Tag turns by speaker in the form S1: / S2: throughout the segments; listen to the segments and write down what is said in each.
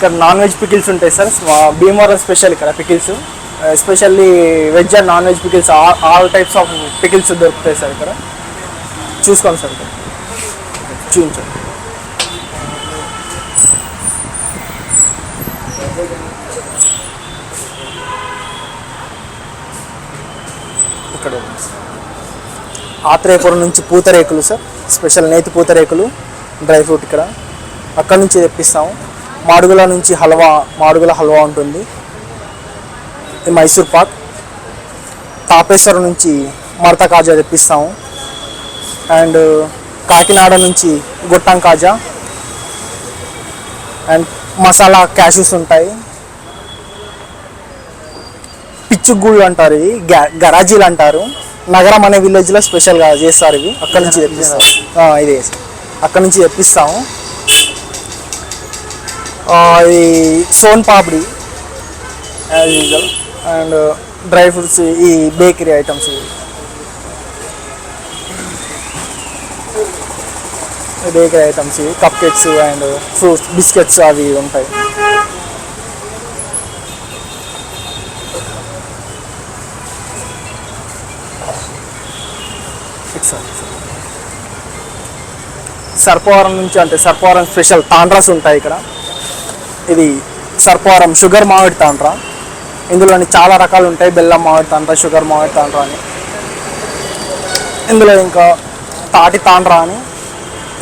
S1: ఇక్కడ non veg pickles ఉంటాయి sir. Bhimavaram special ఇక్కడ pickles. Especially veg and non veg pickles all types of pickles దొరుకుతాయి sir ఇక్కడ. చూసుకోండి సార్ ఇక్కడ. చూపించండి. ఇక్కడ ఆత్రేయపురం నుంచి పూతరేకులు సార్. స్పెషల్ నేతి పూతరేకులు డ్రై ఫ్రూట్ ఇక్కడ. అక్కడ నుంచి తెప్పిస్తాము. మాడుగుల నుంచి హల్వా మాడుగుల హల్వా ఉంటుంది. మైసూర్ పాక్. తాపేశ్వరం నుంచి మడత కాజా తెప్పిస్తాము. అండ్ కాకినాడ నుంచి గొట్టం కాజా. అండ్ మసాలా క్యాషూస్ ఉంటాయి. పిచ్చుగూళ్ళు అంటారు ఇవి. గ్యా- గరాజీలు అంటారు. నగరం అనే విలేజ్లో స్పెషల్గా చేస్తారు ఇవి. అక్కడ నుంచి తెప్పిస్తాం ఇది. అక్కడ నుంచి తెప్పిస్తాము. ఇది son papdi as usual and dry fruits ఈ bakery items. Bakery items cup cakes and fruits biscuits అవి ఉంటాయి. సర్పవరం నుంచి అంటే సర్పవరం స్పెషల్ తాండ్రాస్ ఉంటాయి ఇక్కడ. ఇది సర్పవరం షుగర్ మామిడి తాండ్ర. ఇందులోని చాలా రకాలు ఉంటాయి. బెల్లం మామిడి తాండ్ర షుగర్ మామిడి తాండ్ర అని. ఇందులో ఇంకా తాటి తాండ్ర అని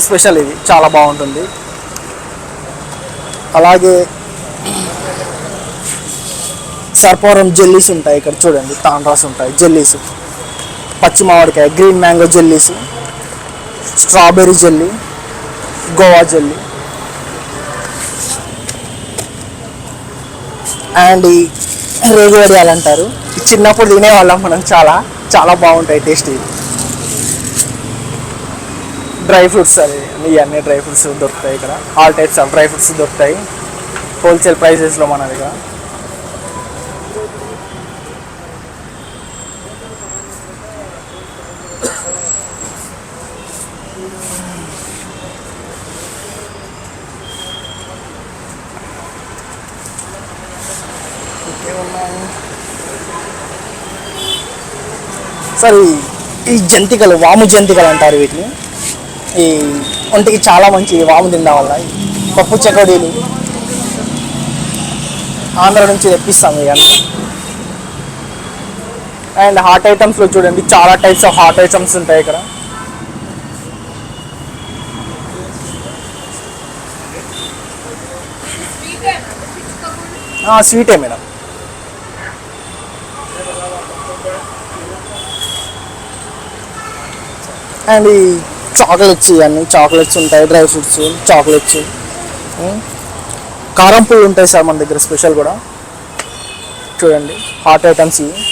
S1: స్పెషల్ ఇది. చాలా బాగుంటుంది. అలాగే సర్పవరం జెల్లీస్ ఉంటాయి ఇక్కడ చూడండి. తాండ్రాస్ ఉంటాయి. జెల్లీస్. పచ్చి మామిడికాయ green mango jellies strawberry jelly guava jelly. And ఈ రేగు వడియాలు అంటారు. చిన్నప్పుడు తినేవాళ్ళం మనం చాలా. చాలా బాగుంటాయి టేస్టీ. డ్రై ఫ్రూట్స్ అది ఇవన్నీ డ్రై ఫ్రూట్స్ దొరుకుతాయి ఇక్కడ. All types of dry fruits దొరుకుతాయి. హోల్సేల్ ప్రైసెస్లో మన దగ్గర సార్ ఈ- జంతికలు వాము జంతికలు అంటారు వీటిని. ఈ ఒంటికి చాలా మంచి వాము తినడం వల్ల పప్పు చెకోడీలు ఆంధ్ర నుంచి తెప్పిస్తాం ఇవన్నీ అండ్ హాట్ ఐటమ్స్లో చూడండి చాలా టైప్స్ ఆఫ్ హాట్ ఐటమ్స్ ఉంటాయి ఇక్కడ. స్వీటే మేడం. అండ్ ఈ చాక్లెట్స్ ఇవన్నీ చాక్లెట్స్ ఉంటాయి డ్రై ఫ్రూట్స్ చాక్లెట్స్. కారం పూలు ఉంటాయి సార్ మన దగ్గర స్పెషల్ కూడా. చూడండి హాట్ ఐటమ్స్ ఇవి.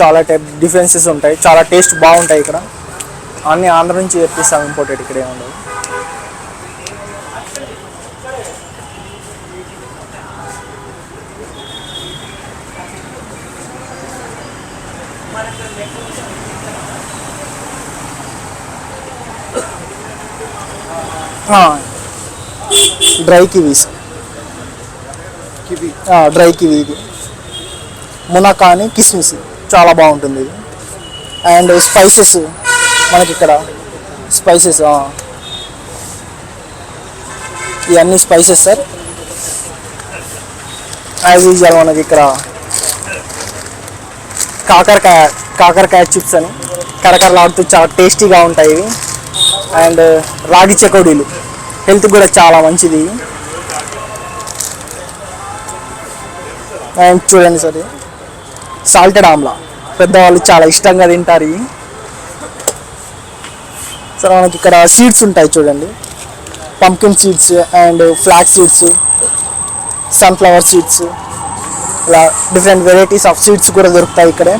S1: చాలా టైప్ డిఫరెన్సెస్ ఉంటాయి చాలా టేస్ట్ బాగుంటాయి ఇక్కడ. అన్ని ఆంధ్ర నుంచి తెప్పిస్తాం ఇంపోర్టెడ్ ఇక్కడ ఏముండదు. Dry kiwis
S2: kiwi
S1: dry kiwi ఇది మునకా అని కిస్మిస్. చాలా బాగుంటుంది ఇది. అండ్ స్పైసెస్ మనకి ఇక్కడ. స్పైసెస్ ఇవన్నీ స్పైసెస్ సార్ యాజ్ యూజువల్ మనకి ఇక్కడ కాకరకాయ కాకరకాయ చిప్స్ అని కరకరలాడుతూ చాలా టేస్టీగా ఉంటాయి ఇవి. అండ్ రాగి చెకోడీలు. హెల్త్ కూడా చాలా మంచిది. అండ్ చూడండి సరే సాల్టెడ్ ఆమ్లా. పెద్దవాళ్ళు చాలా ఇష్టంగా తింటారు ఇవి. మనకి ఇక్కడ సీడ్స్ ఉంటాయి చూడండి. Pumpkin seeds and flax seeds sunflower seeds ఇలా డిఫరెంట్ వెరైటీస్ ఆఫ్ సీడ్స్ కూడా దొరుకుతాయి ఇక్కడే.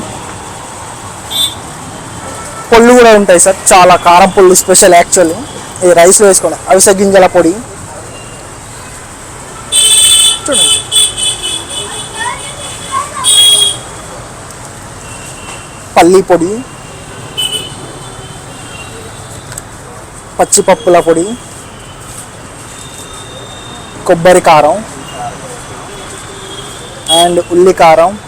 S1: పొళ్ళు కూడా ఉంటాయి సార్. చాలా కారం పొళ్ళు స్పెషల్ యాక్చువల్లీ. ఇది రైస్లో వేసుకోండి. అవిసె గింజల పొడి. చూడండి. పల్లి పొడి. పచ్చిపప్పుల పొడి. కొబ్బరి కారం. అండ్ ఉల్లి కారం.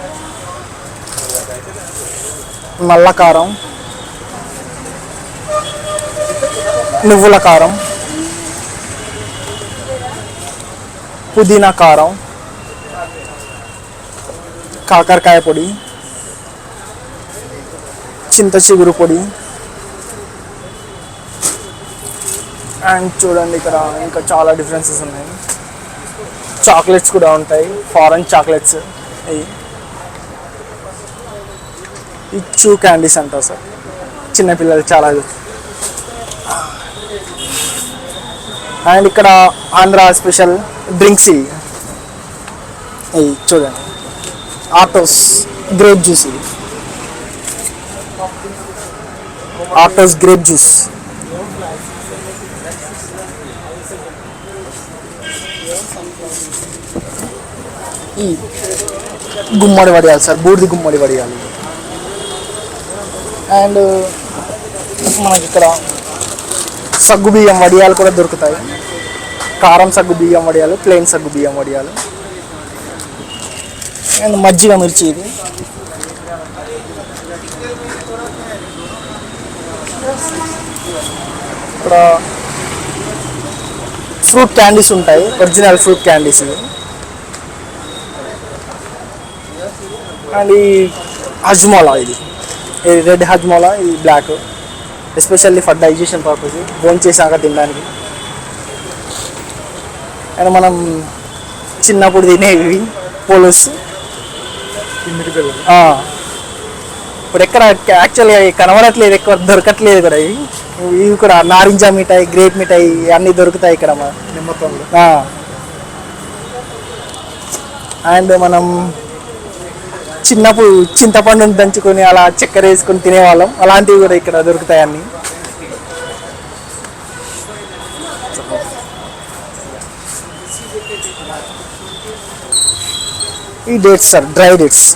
S1: నల్ల కారం. నువ్వుల కారం పుదీనా కారం కాకరకాయ పొడి చింత చిగురు పొడి. అండ్ చూడండి ఇక్కడ ఇంకా చాలా డిఫరెన్సెస్ ఉన్నాయి. చాక్లెట్స్ కూడా ఉంటాయి ఫారెన్ చాక్లెట్స్ ఇవి ఈ చూ క్యాండీస్ అంటారు సార్ చిన్నపిల్లలు చాలా అండ్ ఇక్కడ ఆంధ్ర స్పెషల్ డ్రింక్స్ ఇవి. ఇవి చూడండి. ఆటోస్ గ్రేప్ జ్యూస్ ఇవి. ఆటోస్ గ్రేప్ జ్యూస్. ఈ గుమ్మడి వడియాలి సార్ బూడిది గుమ్మడి వడియాలి. అండ్ మనకి ఇక్కడ సగ్గు బియ్యం వడియాలు కూడా దొరుకుతాయి. కారం సగ్గు బియ్యం వడియాలు ప్లెయిన్ సగ్గు బియ్యం వడియాలు. అండ్ మజ్జిగ మిర్చి ఇది. ఇక్కడ ఫ్రూట్ క్యాండీస్ ఉంటాయి. ఒరిజినల్ ఫ్రూట్ క్యాండీస్ ఇవి. అండ్ ఈ హజ్మోలా ఇది. ఇది రెడ్ హజ్మోలా ఇది black especially for digestion purpose భోజనం చేశాక తినడానికి. అండ్ మనం చిన్నప్పుడు తినేవి పోలోస్. ఇప్పుడు ఎక్కడ యాక్చువల్గా కనబడట్లేదు ఎక్కువ దొరకట్లేదు కూడా ఇవి. ఇవి కూడా నారింజ మిఠాయి గ్రేప్ మిఠాయి అన్నీ దొరుకుతాయి ఇక్కడ మన
S2: నిమ్మకంలో.
S1: అండ్ మనం చిన్నప్పుడు చింతపండుని దంచుకొని అలా చక్కెర వేసుకొని తినేవాళ్ళం. అలాంటివి కూడా ఇక్కడ దొరుకుతాయి ఈ dates sir dry dates.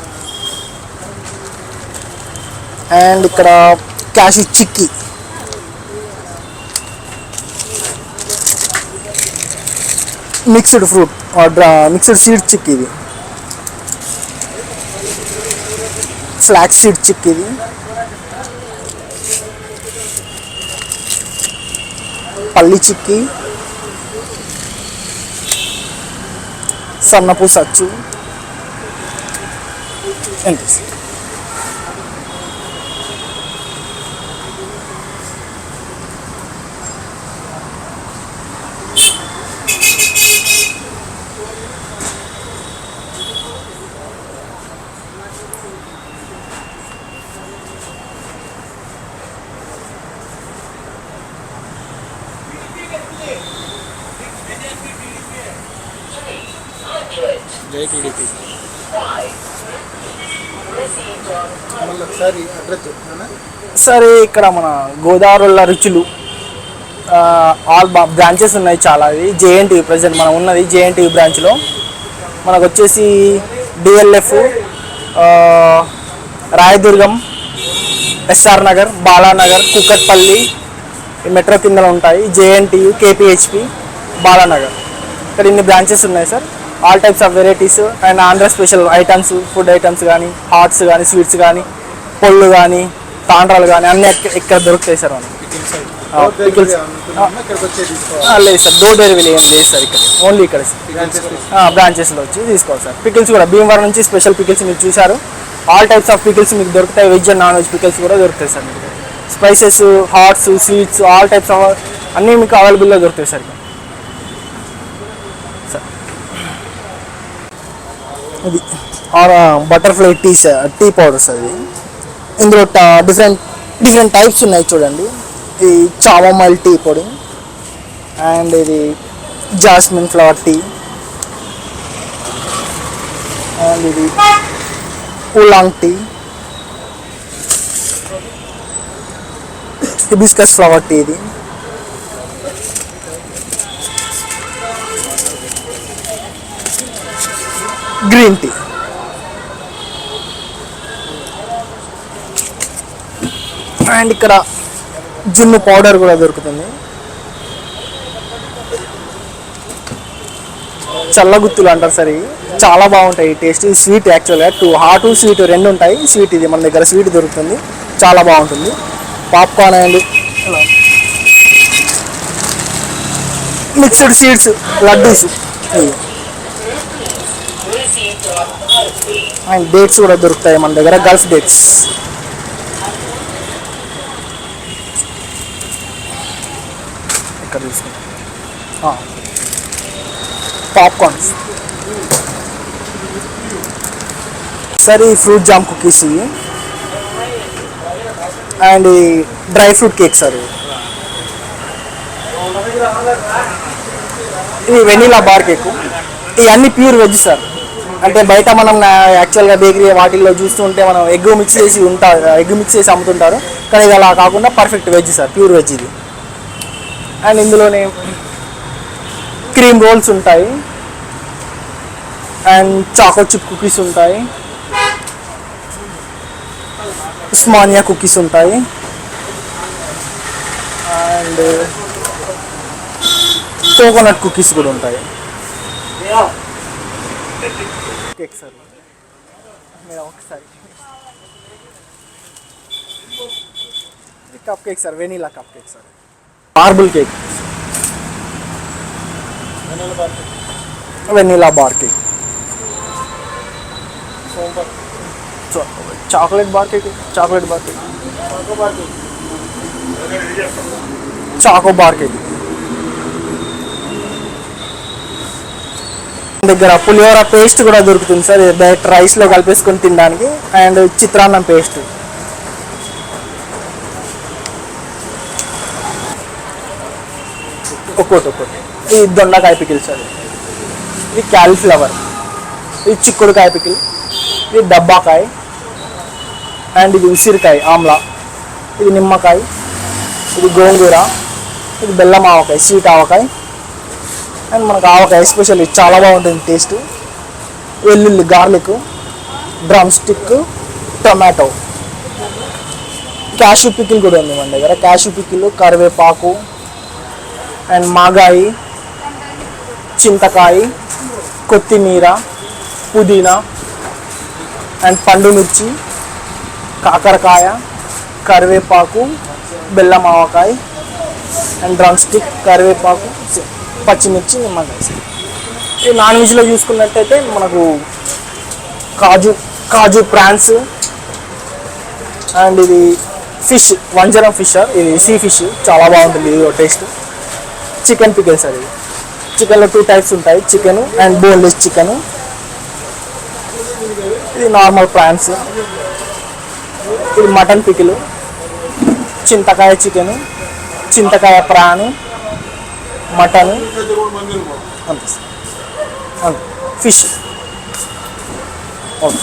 S1: And ఇక్కడ cashew chikki. Mixed fruit mixed seed చిక్ ఇది. ఫ్లాక్స్ సీడ్ చిక్ ఇది పల్లి చిక్కి. సన్నపు సచ్చు ఎంత
S2: ఒకసారి
S1: ఇక్కడ మన గోదావరిలో రుచులు ఆల్ బ్రాంచెస్ ఉన్నాయి చాలా. అవి జేఎన్టీవీ ప్రజెంట్ మనం ఉన్నది జేఎన్టీవీ బ్రాంచ్లో. మనకు వచ్చేసి DLF Rayadurgam SR Nagar Balanagar Kukatpally metro కింద ఉంటాయి. JNTU KPHP Balanagar. ఇక్కడ ఇన్ని బ్రాంచెస్ ఉన్నాయి sir. All types of varieties and Andhra special items food items కానీ హాట్స్ కానీ స్వీట్స్ కానీ పళ్ళు కానీ తాండ్రాలు కానీ అన్నీ ఇక్కడ దొరుకుతాయి సార్ లేదు సార్ డోర్ డెలివరీ ఏం లేదు సార్ ఇక్కడ. ఓన్లీ ఇక్కడ బ్రాంచెస్లో వచ్చి తీసుకోవాలి సార్. పికిల్స్ కూడా భీమవరం నుంచి స్పెషల్ పికిల్స్ మీరు చూసారు ఆల్ టైప్స్ ఆఫ్ పికిల్స్ మీకు దొరుకుతాయి. Veg and non veg pickles కూడా దొరుకుతాయి సార్ మీకు. Spices hots sweets all types of అన్నీ మీకు అవైలబుల్లో దొరుకుతాయి సార్ ఇక్కడ. సార్. ఇది. Butterfly tea sir tea powders అది ఇందులో డిఫరెంట్ డిఫరెంట్ టైప్స్ ఉన్నాయి చూడండి. ఇది చామమల్ టీ పొడి అండ్ ఇది జాస్మిన్ ఫ్లవర్ టీ అండ్ ఇది oolong tea hibiscus flower tea ఇది. గ్రీన్ టీ అండ్ ఇక్కడ జున్ను పౌడర్ కూడా దొరుకుతుంది. చల్లగుత్తులు అంటారు సరే చాలా బాగుంటాయి టేస్ట్ ఇది స్వీట్ యాక్చువల్గా. టూ హాట్ స్వీట్ రెండు ఉంటాయి. స్వీట్ ఇది మన దగ్గర స్వీట్ దొరుకుతుంది. చాలా బాగుంటుంది. Popcorn and mixed seeds laddus. And dates కూడా దొరుకుతాయి మన దగ్గర గల్ఫ్ డేట్స్ ఇక్కడ చూసుకుంటాం పాప్కార్న్స్ సరే ఈ ఫ్రూట్ జామ్ కుకీస్ ఇవి. అండ్ ఈ డ్రై ఫ్రూట్ కేక్ సార్ ఇది వెనీలా బార్ కేక్ ఇవన్నీ ప్యూర్ వెజ్ సార్ అంటే బయట మనం యాక్చువల్గా బేకరీ వాటిల్లో చూస్తుంటే మనం ఎగ్ మిక్స్ చేసి ఉంటారు ఎగ్ మిక్స్ చేసి అమ్ముతుంటారు. కానీ ఇది అలా కాకుండా perfect veg sir pure veg ఇది. అండ్ ఇందులోనే క్రీమ్ రోల్స్ ఉంటాయి. అండ్ చాకో చిప్ కుకీస్ ఉంటాయి. ఉస్మానియా కుకీస్ ఉంటాయి. అండ్ కోకోనట్ కుకీస్ కూడా ఉంటాయి. కేక్ సార్ మీరు ఒకసారి. Cup cake sir vanilla cup cake sir marble cake vanilla bar cake chocolate bar cake chocolate bar cake. Choco bar cake. దగ్గర పులిహోర paste కూడా దొరుకుతుంది సార్. డైరెక్ట్ రైస్లో కలిపేసుకొని తినడానికి అండ్ చిత్రాన్నం పేస్ట్. ఒక్కోటి ఒక్కోటి. ఇది దొండకాయ పికిల్ సార్. ఇది క్యాలీఫ్లవర్. ఇది చిక్కుడుకాయ పికిల్. ఇది డబ్బాకాయ. అండ్ ఇది ఉసిరికాయ ఆమ్లా. ఇది నిమ్మకాయ. ఇది గోంగూర. ఇది బెల్లం ఆవకాయ స్వీట్ ఆవకాయ. అండ్ మనకు ఆవకాయ ఎస్పెషల్లీ చాలా బాగుంటుంది టేస్ట్. వెల్లుల్లి garlic drumstick tomato. Cashew pickle కూడా ఉంది మన దగ్గర. క్యాషు పిక్కిల్ కరివేపాకు అండ్ మాగాయి చింతకాయ కొత్తిమీర పుదీనా. అండ్ పండు మిర్చి కాకరకాయ కరివేపాకు బెల్లం ఆవకాయ అండ్ డ్రమ్ స్టిక్ కరివేపాకు పచ్చిమిర్చి నిమ్మకాయ ఈ నాన్ వెజ్లో చూసుకున్నట్టయితే మనకు కాజు కాజు ప్రాన్స్ అండ్ ఇది ఫిష్ వంజరం ఫిష్ ఇది సీ ఫిష్ చాలా బాగుంటుంది ఇది టేస్ట్. చికెన్ పికిల్ సార్ ఇది చికెన్లో టూ టైప్స్ ఉంటాయి చికెన్ అండ్ బోన్లెస్ చికెన్. ఇది నార్మల్ ప్రాన్స్ ఇది మటన్ పికిలు చింతకాయ చికెన్ చింతకాయ ప్రాన్ మటన్ అంతే సార్. అంతే. Fish okay.